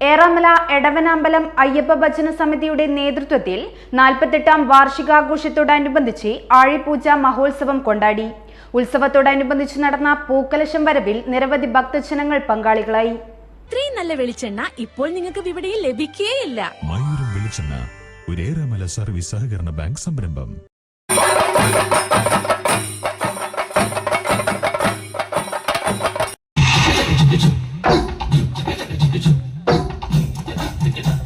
ഏറാമല എടവനാമ്പലം അയ്യപ്പ ഭജന സമിതിയുടെ നേതൃത്വത്തിൽ നാൽപ്പത്തെട്ടാം വാർഷികാഘോഷത്തോടനുബന്ധിച്ച് ആഴിപൂജ മഹോത്സവം കൊണ്ടാടി. ഉത്സവത്തോടനുബന്ധിച്ച് നടന്ന പൂക്കലശം വരവിൽ നിരവധി ഭക്തജനങ്ങൾ പങ്കാളികളായി. ഇത്രയും നല്ല വെളിച്ചെണ്ണ ഇപ്പോൾ നിങ്ങൾക്ക് വിപണിയിൽ ലഭിക്കുകയില്ല മയൂരം വെളിച്ചെണ്ണ ഒരു ഏറെമല സർവീസ് സഹകരണ ബാങ്ക് സംരംഭം. Take it up.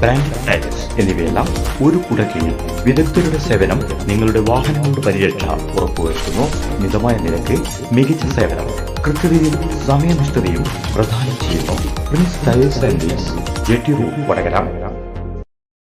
brand tyres എന്നിവയെല്ലാം ഒരു കുടക്കീഴിൽ വിദഗ്ധരുടെ സേവനം നിങ്ങളുടെ വാഹനങ്ങളുടെ പരിരക്ഷ ഉറപ്പുവരുത്തുന്നു. മിതമായ നിരക്ക് മികച്ച സേവനം കൃത്യതയും സമയനിഷ്ഠതയും പ്രദാനം ചെയ്യുന്നു. Prince tyres and wheels J T road Vadakara.